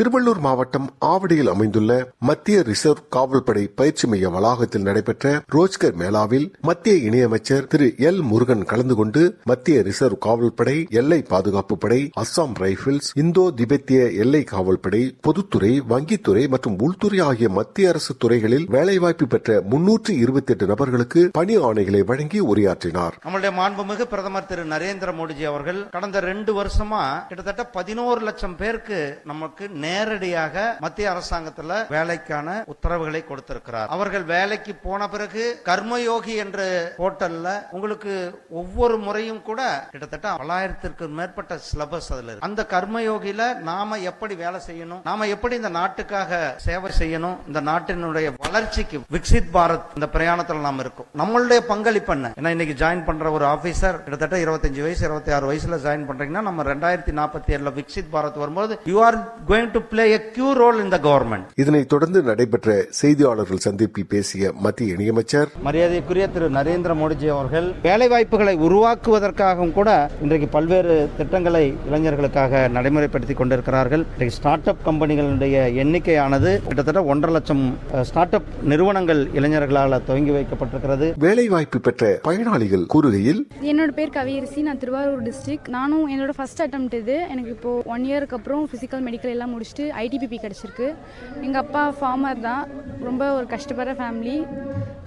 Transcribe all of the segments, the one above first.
திருவள்ளூர் மாவட்டம் ஆவடியில் அமைந்துள்ள மத்திய ரிசர்வ் காவல்படை பயிற்சி மைய வளாகத்தில் நடைபெற்ற ரோஜ்கர் மேளாவில் மத்திய இணையமைச்சர் திரு எல் முருகன் கலந்து கொண்டு மத்திய ரிசர்வ் காவல்படை எல்லை பாதுகாப்பு படை அஸ்ஸாம் ரைபிள்ஸ் இந்தோ திபெத்திய எல்லை காவல்படை பொதுத்துறை வங்கித்துறை மற்றும் உள்துறை ஆகிய மத்திய அரசு துறைகளில் வேலைவாய்ப்பு பெற்ற முன்னூற்று இருபத்தி எட்டு நபர்களுக்கு பணி ஆணைகளை வழங்கி உரையாற்றினார். நம்மளுடைய மாண்புமிகு பிரதமர் திரு நரேந்திர மோடிஜி அவர்கள் கடந்த ரெண்டு வருஷமா கிட்டத்தட்ட பதினோரு லட்சம் பேருக்கு நமக்கு நேரடியாக மத்திய அரசாங்கத்தில் வேலைக்கான உத்தரவுகளை கொடுத்திருக்கிறார். அவர்கள் வேலைக்கு போன பிறகு கர்மயோகி என்ற போர்ட்டல்ல உங்களுக்கு ஒவ்வொரு முறையும் கூட கிட்டத்தட்ட பல்லாயிரத்திற்கு மேற்பட்ட சிலபஸ் அதுல இருக்கு. அந்த கர்மயோகியில நாம எப்படி வேலை செய்யணும்? நாம எப்படி இந்த நாட்டுக்காக சேவை செய்யணும்? இந்த நாட்டினுடைய வளர்ச்சிக்கு விக்சித் பாரத் இந்த பிரயாணத்தில் நாம் இருக்கும். நம்மளுடைய பங்களிப்பு என்ன? ஏன்னா இன்னைக்கு ஜாயின் பண்ற ஒரு ஆபீசர் கிட்டத்தட்ட இருபத்தஞ்சு வயசு இருபத்தி ஆறு வயசுல ஜாயின் பண்றீங்கன்னா நம்ம ரெண்டாயிரத்தி நாற்பத்தி ஏழுல விக்சித் பாரத் வரும்போது you are going to play a key role in the government இதனைத் தொடர்ந்து நடைபெற்ற செய்தியாளர்கள் சந்திப்பில் பேசிய மத்திய இணையமைச்சர் மரியாதைக்குரிய திரு நரேந்திர மோடிஜி அவர்கள் வேலை வாய்ப்புகளை உருவாக்குவதற்காகவும் கூட இன்றைக்கு பல்வேறு திட்டங்களை இளைஞர்களுக்காக நடைமுறைப்படுத்தி கொண்டிருக்கிறார்கள். இன்றைக்கு ஸ்டார்ட் அப் கம்பெனிகளுடைய எண்ணிக்கையானது கிட்டத்தட்ட ஒன்றரை லட்சம் ஸ்டார்ட் அப் நிறுவனங்கள் இளைஞர்களால் துவங்கி வைக்கப்பட்டிருக்கிறது. வேலைவாய்ப்பு பெற்ற பயனாளிகள் கூறுகையில் என்னோட பேர் கவியரசி நான் திருவாரூர் டிஸ்ட்ரிக்ட் நானும் என்னோட ஃபர்ஸ்ட் attempt இது. எனக்கு இப்போ ஒன் இயருக்கு அப்புறம் ஃபிசிக்கல் மெடிக்கல் எல்லாம் முடிச்சுட்டு ஐடிபிபி கிடச்சிருக்கு. எங்கள் அப்பா ஃபார்மர் தான். ரொம்ப ஒரு கஷ்டப்படுற ஃபேமிலி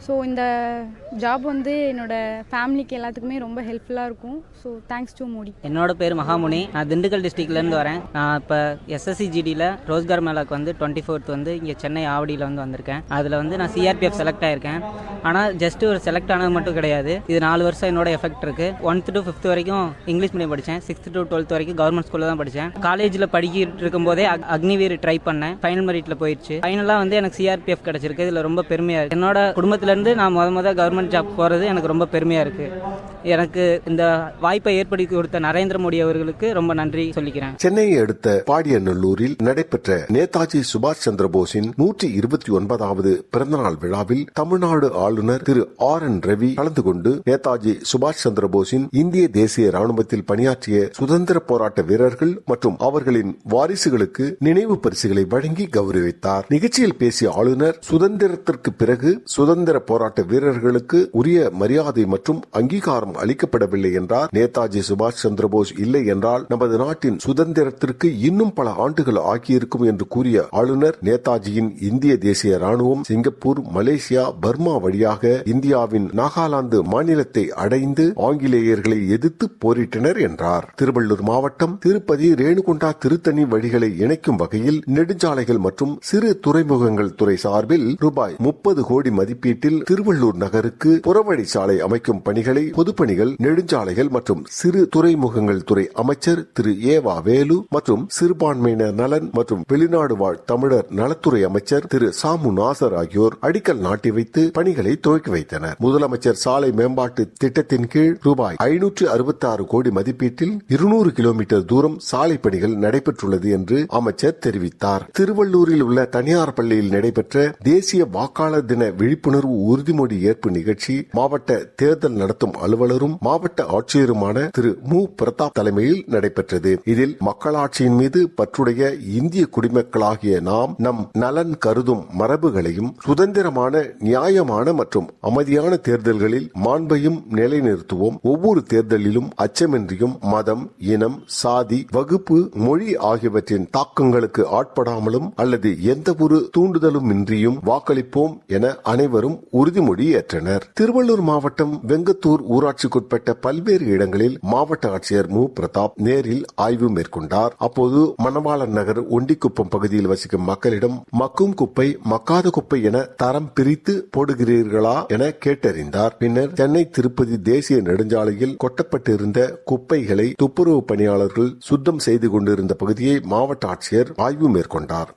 ஸோ இந்த ஜாப் வந்து என்னோட ஃபேமிலிக்கு எல்லாத்துக்குமே ரொம்ப ஹெல்ப்ஃபுல்லாக இருக்கும். ஸோ தேங்க்ஸ் டு மோடி என்னோட பேர் மகாமுனி. நான் திண்டுக்கல் டிஸ்ட்ரிக்ட்லேருந்து வரேன். நான் இப்போ எஸ்எஸ்சி ஜிடியில் ரோஸ்கார் மேலாக்கு வந்து டுவெண்ட்டி ஃபோர்த் வந்து இங்கே சென்னை ஆவடியில் வந்து வந்திருக்கேன். அதில் வந்து நான் சிஆர்பிஎஃப் செலக்ட் ஆயிருக்கேன். ஆனால் ஜஸ்ட் ஒரு செலக்ட் ஆனது மட்டும் கிடையாது. இது நாலு வருஷம் என்னோட எஃபெக்ட் இருக்கு. ஒன்த் டு ஃபிஃப்த் வரைக்கும் இங்கிலீஷ் மீடியம் படித்தேன் சிக்ஸ்த் டு டுவெல்த் வரைக்கும் கவர்மெண்ட் ஸ்கூலில் தான் படித்தேன் காலேஜில் படிக்கிட்டு இருக்கும்போதே அக்னிவீர் ட்ரை பண்ணேன். ஃபைனல் மெரிட்டில் போயிடுச்சு ஃபைனலாக வந்து எனக்கு சிஆர்பிஎஃப் கிடச்சிருக்கு. இதில் ரொம்ப பெருமையாக இருக்குது என்னோட குடும்பத்திலேருந்து நான் முத முத கவர்மெண்ட் ஜாப் போகிறது எனக்கு ரொம்ப பெருமையாக இருக்குது எனக்கு இந்த வாய்ப்பை ஏற்படுத்தி கொடுத்த நரேந்திர மோடி அவர்களுக்கு ரொம்ப நன்றி சொல்லிக்கிறேன். சென்னையை அடுத்த பாடியநல்லூரில் நடைபெற்ற நேதாஜி சுபாஷ் சந்திர போஸின் நூற்றி இருபத்தி ஒன்பதாவது பிறந்தநாள் விழாவில் தமிழ்நாடு ஆளுநர் திரு ஆர் என் ரவி கலந்து கொண்டு நேதாஜி சுபாஷ் சந்திர போஸின் இந்திய தேசிய ராணுவத்தில் பணியாற்றிய சுதந்திர போராட்ட வீரர்கள் மற்றும் அவர்களின் வாரிசுகளுக்கு நினைவு பரிசுகளை வழங்கி கௌரவித்தார். நிகழ்ச்சியில் பேசிய ஆளுநர் சுதந்திரத்திற்கு பிறகு சுதந்திர போராட்ட வீரர்களுக்கு உரிய மரியாதை மற்றும் அங்கீகாரம் அளிக்கப்படவில்லை என்றார். நேதாஜி சுபாஷ் சந்திரபோஸ் இல்லை என்றால் நமது நாட்டின் சுதந்திரத்திற்கு இன்னும் பல ஆண்டுகள் ஆகியிருக்கும் என்று கூறிய ஆளுநர் நேதாஜியின் இந்திய தேசிய ராணுவம் சிங்கப்பூர் மலேசியா பர்மா வழியாக இந்தியாவின் நாகாலாந்து மாநிலத்தை அடைந்து ஆங்கிலேயர்களை எதிர்த்து போரிட்டனர் என்றார். திருவள்ளூர் மாவட்டம் திருப்பதி ரேணுகுண்டா திருத்தணி வழிகளை இணைக்கும் வகையில் நெடுஞ்சாலைகள் மற்றும் சிறு துறைமுகங்கள் துறை சார்பில் ரூபாய் முப்பது கோடி மதிப்பீட்டில் திருவள்ளூர் நகருக்கு புறவழி சாலை அமைக்கும் பணிகளை பொதுப்பணிகள் நெடுஞ்சாலைகள் மற்றும் சிறு துறைமுகங்கள் துறை அமைச்சர் திரு. ஏவா வேலு மற்றும் சிறுபான்மையினர் நலன் மற்றும் வெளிநாடு வாழ் தமிழர் நலத்துறை அமைச்சர் திரு. சாமு நாசர் ஆகியோர் அடிக்கல் நாட்டி வைத்து பணிகளை துவக்கி வைத்தனர். முதலமைச்சர் சாலை மேம்பாட்டு திட்டத்தின் கீழ் ரூபாய் ஐநூற்று அறுபத்தி ஆறு கோடி மதிப்பீட்டில் இருநூறு கிலோமீட்டர் தூரம் சாலை பணிகள் நடைபெற்றுள்ளது என்று அமைச்சர் தெரிவித்தார். திருவள்ளூரில் உள்ள தனியார் பள்ளியில் நடைபெற்ற தேசிய வாக்காளர் தின விழிப்புணர்வு உறுதிமொழி ஏற்பு நிகழ்ச்சி மாவட்ட தேர்தல் நடத்தும் செயலாளரும் மாவட்ட ஆட்சியருமான திரு. மு. பிரதாப் தலைமையில் நடைபெற்றது. இதில் மக்களாட்சியின் மீது பற்றுடைய இந்திய குடிமக்களாகிய நாம் நம் நலன் கருதும் மரபுகளையும் சுதந்திரமான நியாயமான மற்றும் அமைதியான தேர்தல்களில் மாண்பையும் நிலைநிறுத்துவோம். ஒவ்வொரு தேர்தலிலும் அச்சமின்றியும் மதம் இனம் சாதி வகுப்பு மொழி ஆகியவற்றின் தாக்கங்களுக்கு ஆட்படாமலும் அல்லது எந்த ஒரு தூண்டுதலும் இன்றியும் வாக்களிப்போம் என அனைவரும் உறுதிமொழி ஏற்றனர். திருவள்ளூர் மாவட்டம் வெங்கத்தூர் ஊராட்சி ஊராட்சிக்குட்பட்ட பல்வேறு இடங்களில் மாவட்ட ஆட்சியர் மு. பிரதாப் நேரில் ஆய்வு மேற்கொண்டார். அப்போது மணவாளன் நகர் ஒண்டிக்குப்பம் பகுதியில் வசிக்கும் மக்களிடம் மக்கும் குப்பை மக்காத குப்பை என தரம் பிரித்து போடுகிறீர்களா? என கேட்டறிந்தார். பின்னர் சென்னை திருப்பதி தேசிய நெடுஞ்சாலையில் கொட்டப்பட்டிருந்த குப்பைகளை துப்புரவு பணியாளர்கள் சுத்தம் செய்து கொண்டிருந்த பகுதியை மாவட்ட ஆட்சியர் ஆய்வு மேற்கொண்டார்.